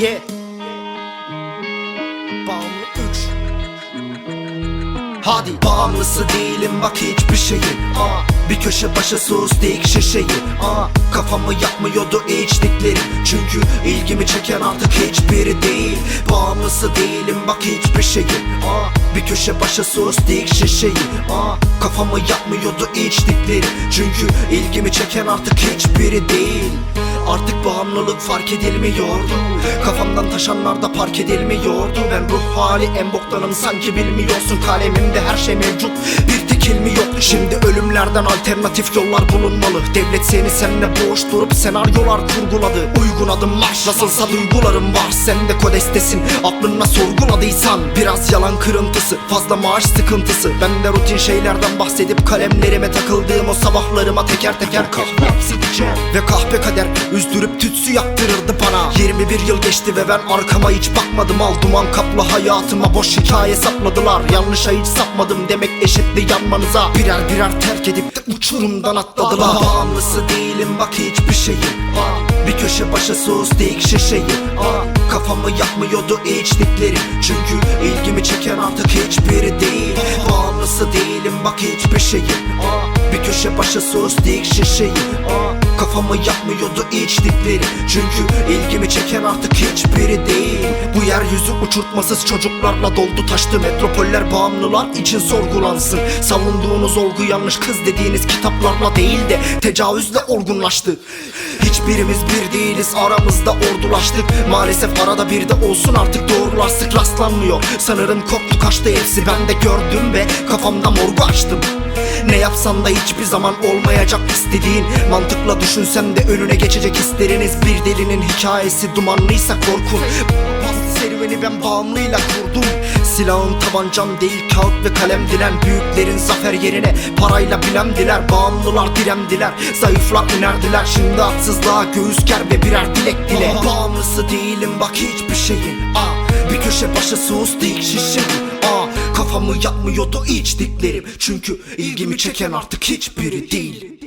Yeah. Bağımlı 3 Hadi. Bağımlısı değilim bak hiçbir şeyin Aa, Bir köşe başı sus dik şişeyi Aa, Kafamı yakmıyordu içtiklerim. Çünkü ilgimi çeken artık hiçbiri değil. Bağımlısı değilim bak hiçbir şeyin Aa, Bir köşe başı sus dik şişeyi. Aa, Kafamı yakmıyordu içtiklerim Çünkü ilgimi çeken artık hiçbiri değil. Artık bağımlılık fark edilmiyordu. Kafamdan taşanlar da park edilmiyordu. Ben ruh hali en boktanım sanki bilmiyorsun. Kalemimde her şey mevcut. Bir tek ilmi yok? Şimdi ölümlerden alternatif yollar bulunmalı. Devlet seni seninle boş durup senaryolar kurguladı. Uygun adım marş nasılsa duygularım var. Sen de kodestesin aklınla sorguladıysan. Biraz yalan kırıntısı fazla maaş sıkıntısı. Ben de rutin şeylerden bahsedip kalemlerime takıldığım o sabahlarıma teker teker kahve hapsedeceğim Ve kahpe kader üzdürüp tütsü yaktırırdı bana. 21 yıl geçti ve ben arkama hiç bakmadım. Al duman kaplı hayatıma boş hikaye sapladılar Yanlışa hiç sapmadım demek eşitti yanmanıza Birer birer terk edip de uçurumdan atladılar. Bağımlısı değilim bak hiçbir şeyin Aa, Bir köşe başı sus dik şişeyi Aa, Kafamı yakmıyordu içtiklerim Çünkü ilgimi çeken artık hiçbiri değil. Bağımlısı değilim bak hiçbir şeyin Aa, Bir köşe başı sus dik şişeyi Aa, Kafamı yakmıyordu içtikleri. Çünkü ilgimi çeken artık hiçbiri değil. Bu yeryüzü uçurtmasız çocuklarla doldu taştı. Metropoller bağımlılar için sorgulansın. Savunduğunuz olgu yanlış kız dediğiniz kitaplarla değil de Tecavüzle olgunlaştı. Hiçbirimiz bir değiliz aramızda ordulaştık. Maalesef arada bir de olsun artık doğrular sık rastlanmıyor. Sanırım koptu kaçtı hepsi. Ben de gördüm ve kafamda morgu açtım ne yapsan da hiçbir zaman olmayacak istediğin. Mantıkla düşünsen de önüne geçecek hisleriniz Bir delinin hikayesi dumanlıysa korkun. Bastı serüveni ben bağımlıyla kurdum. Silahım tabancam değil kağıt ve kalem dilen. Büyüklerin zafer yerine parayla bilen diler Bağımlılar diremdiler. Zayıflar inerdiler. Şimdi haksızlığa göğüs ger ve birer dilek dile. Bağımlısı değilim bak hiçbir şeyin Aa, Bir köşe başı sus dik şişe Aa, Kafamı yakmıyordu içtiklerim Çünkü ilgimi çeken artık hiçbiri değil